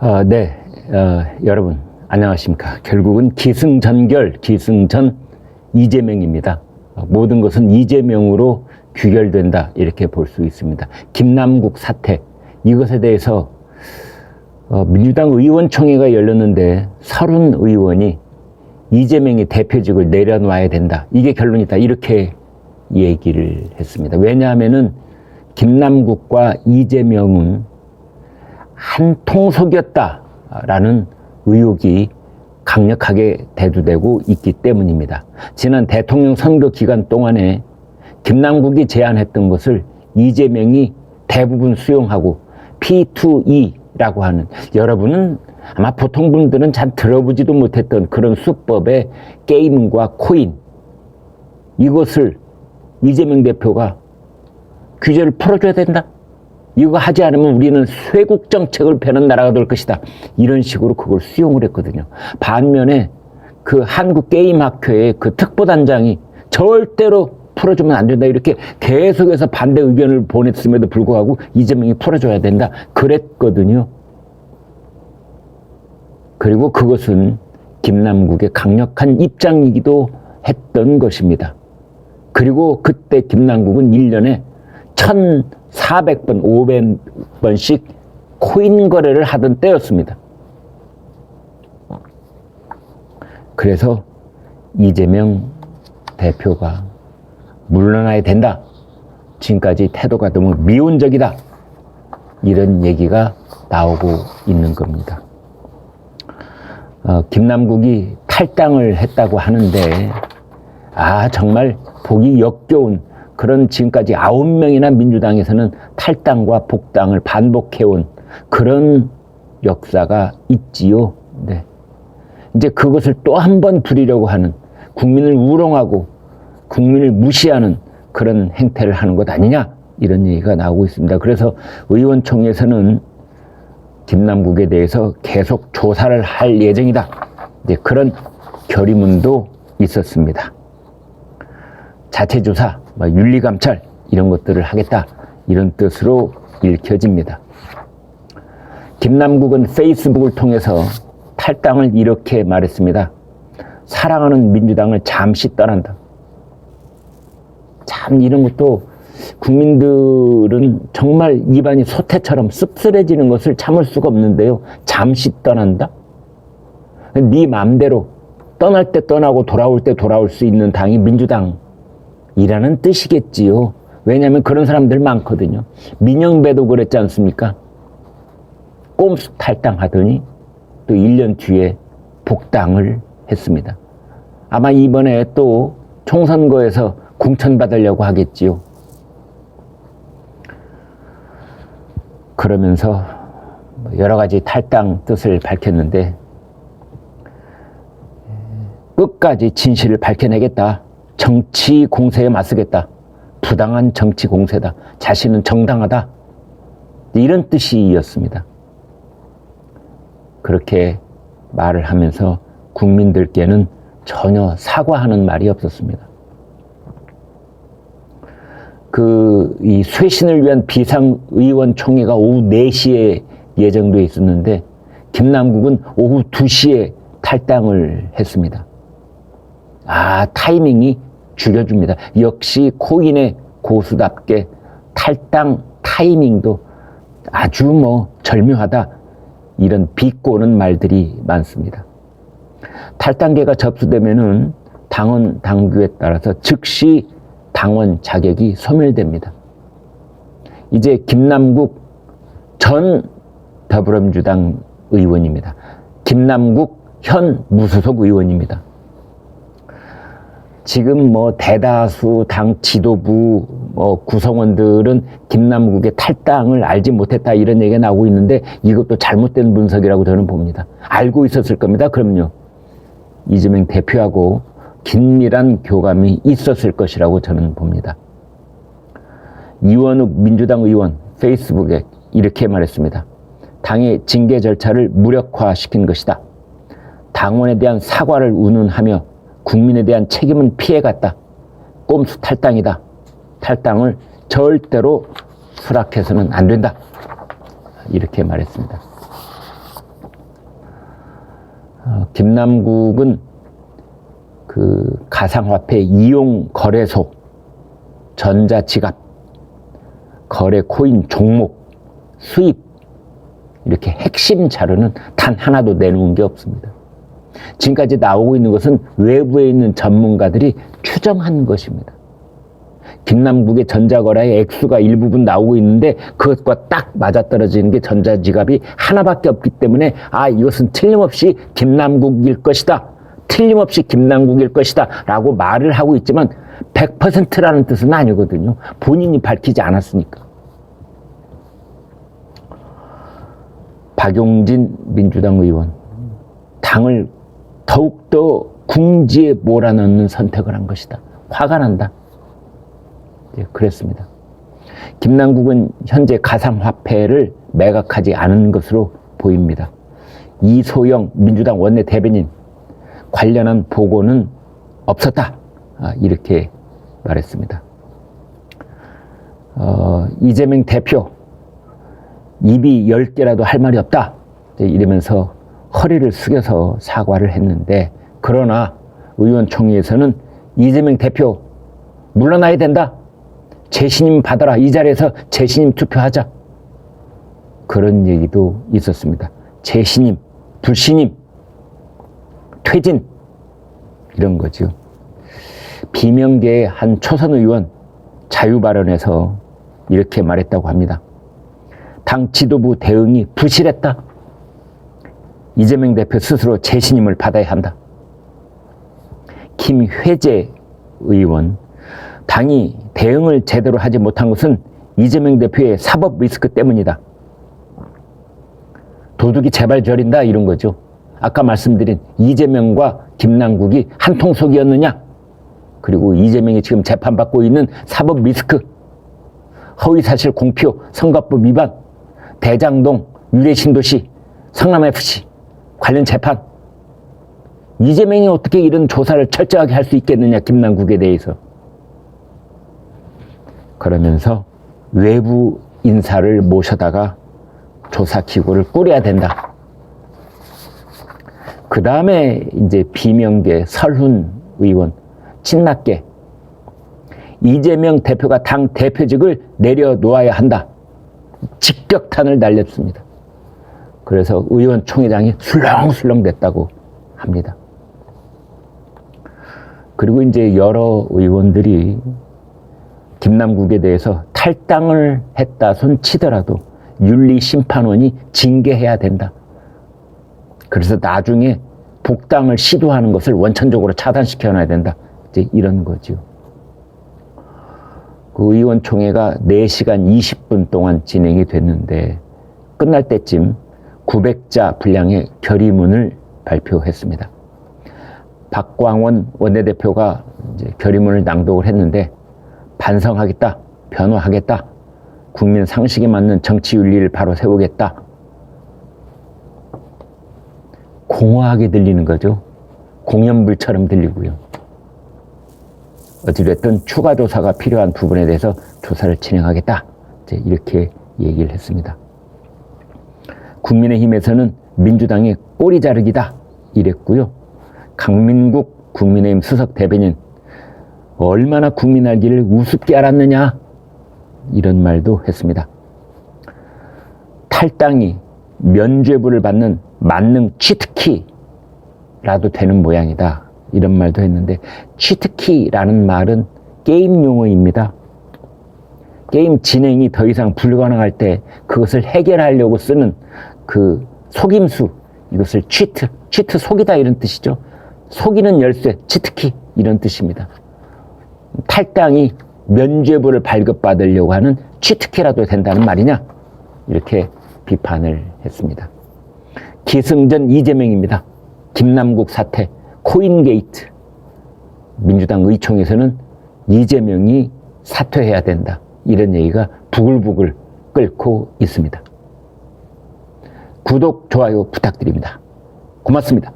어, 네, 어, 여러분 안녕하십니까. 결국은 기승전결, 기승전 이재명입니다. 어, 모든 것은 이재명으로 귀결된다 이렇게 볼 수 있습니다. 김남국 사태 이것에 대해서 어, 민주당 의원총회가 열렸는데 서른 의원이 이재명이 대표직을 내려놔야 된다. 이게 결론이다. 이렇게 얘기를 했습니다. 왜냐하면은 김남국과 이재명은 한 통속이었다라는 의혹이 강력하게 대두되고 있기 때문입니다. 지난 대통령 선거 기간 동안에 김남국이 제안했던 것을 이재명이 대부분 수용하고 P2E라고 하는 여러분은 아마 보통 분들은 잘 들어보지도 못했던 그런 수법의 게임과 코인 이것을 이재명 대표가 규제를 풀어줘야 된다. 이거 하지 않으면 우리는 쇄국 정책을 펴는 나라가 될 것이다. 이런 식으로 그걸 수용을 했거든요. 반면에 그 한국 게임 학회의 그 특보단장이 절대로 풀어주면 안 된다. 이렇게 계속해서 반대 의견을 보냈음에도 불구하고 이재명이 풀어줘야 된다. 그랬거든요. 그리고 그것은 김남국의 강력한 입장이기도 했던 것입니다. 그리고 그때 김남국은 1년에 1,400번, 500번씩 코인 거래를 하던 때였습니다. 그래서 이재명 대표가 물러나야 된다. 지금까지 태도가 너무 미온적이다. 이런 얘기가 나오고 있는 겁니다. 어, 김남국이 탈당을 했다고 하는데, 아, 정말 보기 역겨운 그런 지금까지 아홉 명이나 민주당에서는 탈당과 복당을 반복해온 그런 역사가 있지요. 네. 이제 그것을 또 한 번 부리려고 하는 국민을 우롱하고 국민을 무시하는 그런 행태를 하는 것 아니냐 이런 얘기가 나오고 있습니다. 그래서 의원총회에서는 김남국에 대해서 계속 조사를 할 예정이다. 이제 그런 결의문도 있었습니다. 자체 조사, 뭐 윤리 감찰 이런 것들을 하겠다 이런 뜻으로 읽혀집니다. 김남국은 페이스북을 통해서 탈당을 이렇게 말했습니다. 사랑하는 민주당을 잠시 떠난다. 참 이런 것도 국민들은 정말 입안이 소태처럼 씁쓸해지는 것을 참을 수가 없는데요. 잠시 떠난다? 네 마음대로 떠날 때 떠나고 돌아올 때 돌아올 수 있는 당이 민주당 이라는 뜻이겠지요. 왜냐하면 그런 사람들 많거든요. 민영배도 그랬지 않습니까? 꼼수 탈당하더니 또 1년 뒤에 복당을 했습니다. 아마 이번에 또 총선거에서 공천받으려고 하겠지요. 그러면서 여러 가지 탈당 뜻을 밝혔는데 끝까지 진실을 밝혀내겠다. 정치 공세에 맞서겠다. 부당한 정치 공세다. 자신은 정당하다. 이런 뜻이었습니다. 그렇게 말을 하면서 국민들께는 전혀 사과하는 말이 없었습니다. 그, 이 쇄신을 위한 비상의원 총회가 오후 4시에 예정돼 있었는데, 김남국은 오후 2시에 탈당을 했습니다. 아, 타이밍이 죽여줍니다. 역시 코인의 고수답게 탈당 타이밍도 아주 뭐 절묘하다. 이런 비꼬는 말들이 많습니다. 탈당계가 접수되면은 당원 당규에 따라서 즉시 당원 자격이 소멸됩니다. 이제 김남국 전 더불어민주당 의원입니다. 김남국 현 무소속 의원입니다. 지금 뭐 대다수 당 지도부 뭐 구성원들은 김남국의 탈당을 알지 못했다 이런 얘기가 나오고 있는데 이것도 잘못된 분석이라고 저는 봅니다. 알고 있었을 겁니다. 그럼요. 이재명 대표하고 긴밀한 교감이 있었을 것이라고 저는 봅니다. 이원욱 민주당 의원 페이스북에 이렇게 말했습니다. 당의 징계 절차를 무력화시킨 것이다. 당원에 대한 사과를 운운하며 국민에 대한 책임은 피해갔다. 꼼수 탈당이다. 탈당을 절대로 수락해서는 안 된다. 이렇게 말했습니다. 어, 김남국은 그 가상화폐 이용 거래소, 전자지갑, 거래 코인 종목, 수입 이렇게 핵심 자료는 단 하나도 내놓은 게 없습니다. 지금까지 나오고 있는 것은 외부에 있는 전문가들이 추정한 것입니다. 김남국의 전자거래의 액수가 일부분 나오고 있는데 그것과 딱 맞아떨어지는 게 전자지갑이 하나밖에 없기 때문에 아 이것은 틀림없이 김남국일 것이다. 틀림없이 김남국일 것이다. 라고 말을 하고 있지만 100%라는 뜻은 아니거든요. 본인이 밝히지 않았으니까. 박용진 민주당 의원 당을 더욱더 궁지에 몰아넣는 선택을 한 것이다. 화가 난다. 예, 그랬습니다. 김남국은 현재 가상화폐를 매각하지 않은 것으로 보입니다. 이소영 민주당 원내 대변인 관련한 보고는 없었다. 아, 이렇게 말했습니다. 어, 이재명 대표 입이 열 개라도 할 말이 없다. 이러면서 허리를 숙여서 사과를 했는데 그러나 의원총회에서는 이재명 대표 물러나야 된다. 재신임 받아라. 이 자리에서 재신임 투표하자. 그런 얘기도 있었습니다. 재신임, 불신임, 퇴진 이런 거죠. 비명계의 한 초선 의원 자유 발언에서 이렇게 말했다고 합니다. 당 지도부 대응이 부실했다. 이재명 대표 스스로 재신임을 받아야 한다. 김회재 의원, 당이 대응을 제대로 하지 못한 것은 이재명 대표의 사법 리스크 때문이다. 도둑이 제발 저린다 이런 거죠. 아까 말씀드린 이재명과 김남국이 한 통속이었느냐? 그리고 이재명이 지금 재판받고 있는 사법 리스크, 허위사실 공표, 선거법 위반, 대장동, 유래신도시, 성남FC 관련 재판. 이재명이 어떻게 이런 조사를 철저하게 할 수 있겠느냐, 김남국에 대해서. 그러면서 외부 인사를 모셔다가 조사 기구를 꾸려야 된다. 그 다음에 이제 비명계 설훈 의원, 친낙계, 이재명 대표가 당 대표직을 내려놓아야 한다. 직격탄을 날렸습니다. 그래서 의원총회장이 술렁술렁 됐다고 합니다. 그리고 이제 여러 의원들이 김남국에 대해서 탈당을 했다 손 치더라도 윤리심판원이 징계해야 된다. 그래서 나중에 복당을 시도하는 것을 원천적으로 차단시켜 놔야 된다. 이제 이런 거죠. 그 의원총회가 4시간 20분 동안 진행이 됐는데 끝날 때쯤 900자 분량의 결의문을 발표했습니다. 박광원 원내대표가 결의문을 낭독을 했는데 반성하겠다, 변화하겠다, 국민 상식에 맞는 정치 윤리를 바로 세우겠다. 공허하게 들리는 거죠. 공연불처럼 들리고요. 어찌됐든 추가 조사가 필요한 부분에 대해서 조사를 진행하겠다. 이렇게 얘기를 했습니다. 국민의힘에서는 민주당의 꼬리 자르기다. 이랬고요. 강민국 국민의힘 수석 대변인 얼마나 국민 알기를 우습게 알았느냐 이런 말도 했습니다. 탈당이 면죄부를 받는 만능 치트키라도 되는 모양이다 이런 말도 했는데 치트키라는 말은 게임 용어입니다. 게임 진행이 더 이상 불가능할 때 그것을 해결하려고 쓰는 그 속임수 이것을 치트, 치트 속이다 이런 뜻이죠. 속이는 열쇠, 치트키 이런 뜻입니다. 탈당이 면죄부를 발급받으려고 하는 치트키라도 된다는 말이냐? 이렇게 비판을 했습니다. 기승전 이재명입니다. 김남국 사태, 코인게이트. 민주당 의총에서는 이재명이 사퇴해야 된다. 이런 얘기가 부글부글 끓고 있습니다. 구독, 좋아요 부탁드립니다. 고맙습니다.